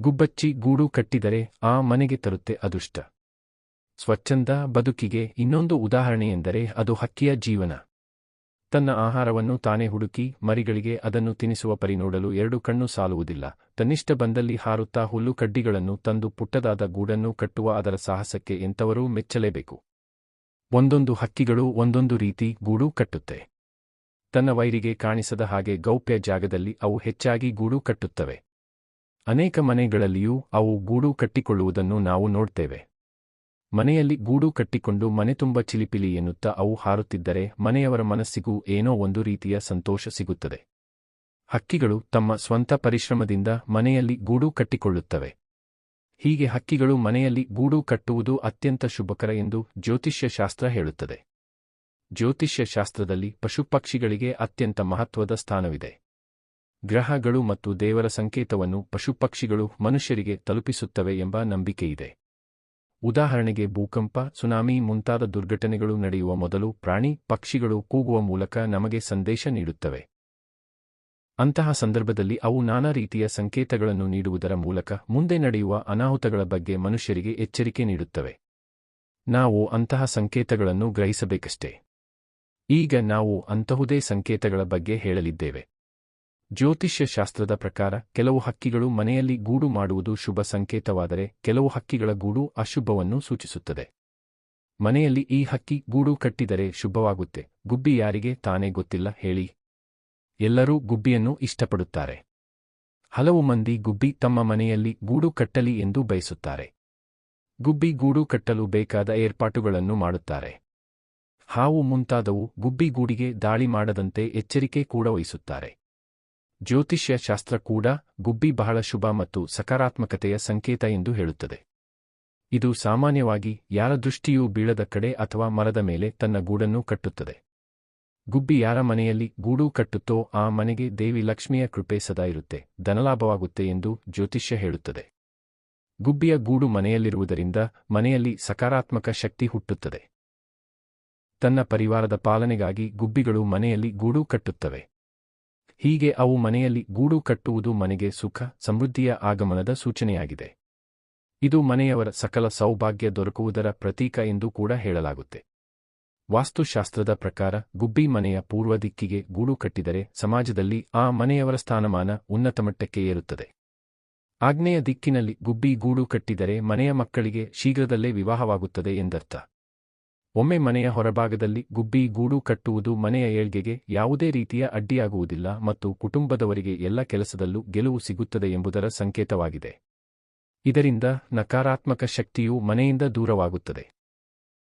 ಗುಬ್ಬಚ್ಚಿ ಗೂಡು ಕಟ್ಟಿದರೆ ಆ ಮನೆಗೆ ತರುತ್ತೆ ಅದೃಷ್ಟ. ಸ್ವಚ್ಛಂದ ಬದುಕಿಗೆ ಇನ್ನೊಂದು ಉದಾಹರಣೆಯೆಂದರೆ ಅದು ಹಕ್ಕಿಯ ಜೀವನ. ತನ್ನ ಆಹಾರವನ್ನು ತಾನೇ ಹುಡುಕಿ ಮರಿಗಳಿಗೆ ಅದನ್ನು ತಿನಿಸುವ ಪರಿ ನೋಡಲು ಎರಡು ಕಣ್ಣು ಸಾಲುವುದಿಲ್ಲ. ತನ್ನಿಷ್ಟ ಬಂದಲ್ಲಿ ಹಾರುತ್ತಾ ಹುಲ್ಲು ಕಡ್ಡಿಗಳನ್ನು ತಂದು ಪುಟ್ಟದಾದ ಗೂಡನ್ನು ಕಟ್ಟುವ ಅದರ ಸಾಹಸಕ್ಕೆ ಎಂಥವರೂ ಮೆಚ್ಚಲೇಬೇಕು. ಒಂದೊಂದು ಹಕ್ಕಿಗಳು ಒಂದೊಂದು ರೀತಿ ಗೂಡು ಕಟ್ಟುತ್ತೆ. ತನ್ನ ವೈರಿಗೆ ಕಾಣಿಸದ ಹಾಗೆ ಗೌಪ್ಯ ಜಾಗದಲ್ಲಿ ಅವು ಹೆಚ್ಚಾಗಿ ಗೂಡು ಕಟ್ಟುತ್ತವೆ. ಅನೇಕ ಮನೆಗಳಲ್ಲಿಯೂ ಅವು ಗೂಡು ಕಟ್ಟಿಕೊಳ್ಳುವುದನ್ನು ನಾವು ನೋಡ್ತೇವೆ. ಮನೆಯಲ್ಲಿ ಗೂಡು ಕಟ್ಟಿಕೊಂಡು ಮನೆ ತುಂಬ ಚಿಲಿಪಿಲಿ ಎನ್ನುತ್ತಾ ಅವು ಹಾರುತ್ತಿದ್ದರೆ ಮನೆಯವರ ಮನಸ್ಸಿಗೂ ಏನೋ ಒಂದು ರೀತಿಯ ಸಂತೋಷ ಸಿಗುತ್ತದೆ. ಹಕ್ಕಿಗಳು ತಮ್ಮ ಸ್ವಂತ ಪರಿಶ್ರಮದಿಂದ ಮನೆಯಲ್ಲಿ ಗೂಡು ಕಟ್ಟಿಕೊಳ್ಳುತ್ತವೆ. ಹೀಗೆ ಹಕ್ಕಿಗಳು ಮನೆಯಲ್ಲಿ ಗೂಡು ಕಟ್ಟುವುದು ಅತ್ಯಂತ ಶುಭಕರ ಎಂದು ಜ್ಯೋತಿಷ್ಯ ಶಾಸ್ತ್ರ ಹೇಳುತ್ತದೆ. ಜ್ಯೋತಿಷ್ಯ ಶಾಸ್ತ್ರದಲ್ಲಿ ಪಶುಪಕ್ಷಿಗಳಿಗೆ ಅತ್ಯಂತ ಮಹತ್ವದ ಸ್ಥಾನವಿದೆ. ಗ್ರಹಗಳು ಮತ್ತು ದೇವರ ಸಂಕೇತವನ್ನು ಪಶುಪಕ್ಷಿಗಳು ಮನುಷ್ಯರಿಗೆ ತಲುಪಿಸುತ್ತವೆ ಎಂಬ ನಂಬಿಕೆಯಿದೆ. ಉದಾಹರಣೆಗೆ ಭೂಕಂಪ, ಸುನಾಮಿ ಮುಂತಾದ ದುರ್ಘಟನೆಗಳು ನಡೆಯುವ ಮೊದಲು ಪ್ರಾಣಿ ಪಕ್ಷಿಗಳು ಕೂಗುವ ಮೂಲಕ ನಮಗೆ ಸಂದೇಶ ನೀಡುತ್ತವೆ. ಅಂತಹ ಸಂದರ್ಭದಲ್ಲಿ ಅವು ನಾನಾ ರೀತಿಯ ಸಂಕೇತಗಳನ್ನು ನೀಡುವುದರ ಮೂಲಕ ಮುಂದೆ ನಡೆಯುವ ಅನಾಹುತಗಳ ಬಗ್ಗೆ ಮನುಷ್ಯರಿಗೆ ಎಚ್ಚರಿಕೆ ನೀಡುತ್ತವೆ. ನಾವು ಅಂತಹ ಸಂಕೇತಗಳನ್ನು ಗ್ರಹಿಸಬೇಕಷ್ಟೇ. ಈಗ ನಾವು ಅಂತಹುದೇ ಸಂಕೇತಗಳ ಬಗ್ಗೆ ಹೇಳಲಿದ್ದೇವೆ. ಜ್ಯೋತಿಷ್ಯ ಶಾಸ್ತ್ರದ ಪ್ರಕಾರ, ಕೆಲವು ಹಕ್ಕಿಗಳು ಮನೆಯಲ್ಲಿ ಗೂಡು ಮಾಡುವುದು ಶುಭ ಸಂಕೇತವಾದರೆ, ಕೆಲವು ಹಕ್ಕಿಗಳ ಗೂಡು ಅಶುಭವನ್ನು ಸೂಚಿಸುತ್ತದೆ. ಮನೆಯಲ್ಲಿ ಈ ಹಕ್ಕಿ ಗೂಡು ಕಟ್ಟಿದರೆ ಶುಭವಾಗುತ್ತೆ, ಗುಬ್ಬಿ ಯಾರಿಗೆ ತಾನೇ ಗೊತ್ತಿಲ್ಲ ಹೇಳಿ. ಎಲ್ಲರೂ ಗುಬ್ಬಿಯನ್ನು ಇಷ್ಟಪಡುತ್ತಾರೆ. ಹಲವು ಮಂದಿ ಗುಬ್ಬಿ ತಮ್ಮ ಮನೆಯಲ್ಲಿ ಗೂಡು ಕಟ್ಟಲಿ ಎಂದು ಬಯಸುತ್ತಾರೆ. ಗುಬ್ಬಿ ಗೂಡು ಕಟ್ಟಲು ಬೇಕಾದ ಏರ್ಪಾಟುಗಳನ್ನು ಮಾಡುತ್ತಾರೆ. ಹಾವು ಮುಂತಾದವು ಗುಬ್ಬಿ ಗೂಡಿಗೆ ದಾಳಿ ಮಾಡದಂತೆ ಎಚ್ಚರಿಕೆ ಕೂಡ ವಹಿಸುತ್ತಾರೆ. ಜ್ಯೋತಿಷ್ಯ ಶಾಸ್ತ್ರ ಕೂಡ ಗುಬ್ಬಿ ಬಹಳ ಶುಭ ಮತ್ತು ಸಕಾರಾತ್ಮಕತೆಯ ಸಂಕೇತ ಎಂದು ಹೇಳುತ್ತದೆ. ಇದು ಸಾಮಾನ್ಯವಾಗಿ ಯಾರ ದೃಷ್ಟಿಯೂ ಬೀಳದ ಕಡೆ ಅಥವಾ ಮರದ ಮೇಲೆ ತನ್ನ ಗೂಡನ್ನು ಕಟ್ಟುತ್ತದೆ. ಗುಬ್ಬಿ ಯಾರ ಮನೆಯಲ್ಲಿ ಗೂಡು ಕಟ್ಟುತ್ತೋ ಆ ಮನೆಗೆ ದೇವಿ ಲಕ್ಷ್ಮಿಯ ಕೃಪೆ ಸದಾ ಇರುತ್ತೆ, ಧನಲಾಭವಾಗುತ್ತೆ ಎಂದು ಜ್ಯೋತಿಷ್ಯ ಹೇಳುತ್ತದೆ. ಗುಬ್ಬಿಯ ಗೂಡು ಮನೆಯಲ್ಲಿರುವುದರಿಂದ ಮನೆಯಲ್ಲಿ ಸಕಾರಾತ್ಮಕ ಶಕ್ತಿ ಹುಟ್ಟುತ್ತದೆ. ತನ್ನ ಪರಿವಾರದ ಪಾಲನೆಗಾಗಿ ಗುಬ್ಬಿಗಳು ಮನೆಯಲ್ಲಿ ಗೂಡು ಕಟ್ಟುತ್ತವೆ. ಹೀಗೆ ಅವು ಮನೆಯಲ್ಲಿ ಗೂಡು ಕಟ್ಟುವುದು ಮನೆಗೆ ಸುಖ, ಸಮೃದ್ಧಿಯ ಆಗಮನದ ಸೂಚನೆಯಾಗಿದೆ. ಇದು ಮನೆಯವರ ಸಕಲ ಸೌಭಾಗ್ಯ ದೊರಕುವುದರ ಪ್ರತೀಕ ಎಂದು ಕೂಡ ಹೇಳಲಾಗುತ್ತೆ. ವಾಸ್ತುಶಾಸ್ತ್ರದ ಪ್ರಕಾರ ಗುಬ್ಬಿ ಮನೆಯ ಪೂರ್ವ ದಿಕ್ಕಿಗೆ ಗೂಡು ಕಟ್ಟಿದರೆ ಸಮಾಜದಲ್ಲಿ ಆ ಮನೆಯವರ ಸ್ಥಾನಮಾನ ಉನ್ನತ ಮಟ್ಟಕ್ಕೆ ಏರುತ್ತದೆ. ಆಗ್ನೇಯ ದಿಕ್ಕಿನಲ್ಲಿ ಗುಬ್ಬಿ ಗೂಡು ಕಟ್ಟಿದರೆ ಮನೆಯ ಮಕ್ಕಳಿಗೆ ಶೀಘ್ರದಲ್ಲೇ ವಿವಾಹವಾಗುತ್ತದೆ ಎಂದರ್ಥ. ಒಮ್ಮೆ ಮನೆಯ ಹೊರಭಾಗದಲ್ಲಿ ಗುಬ್ಬಿ ಗೂಡು ಕಟ್ಟುವುದು ಮನೆಯ ಏಳ್ಗೆಗೆ ಯಾವುದೇ ರೀತಿಯ ಅಡ್ಡಿಯಾಗುವುದಿಲ್ಲ ಮತ್ತು ಕುಟುಂಬದವರಿಗೆ ಎಲ್ಲ ಕೆಲಸದಲ್ಲೂ ಗೆಲುವು ಸಿಗುತ್ತದೆ ಎಂಬುದರ ಸಂಕೇತವಾಗಿದೆ. ಇದರಿಂದ ನಕಾರಾತ್ಮಕ ಶಕ್ತಿಯು ಮನೆಯಿಂದ ದೂರವಾಗುತ್ತದೆ.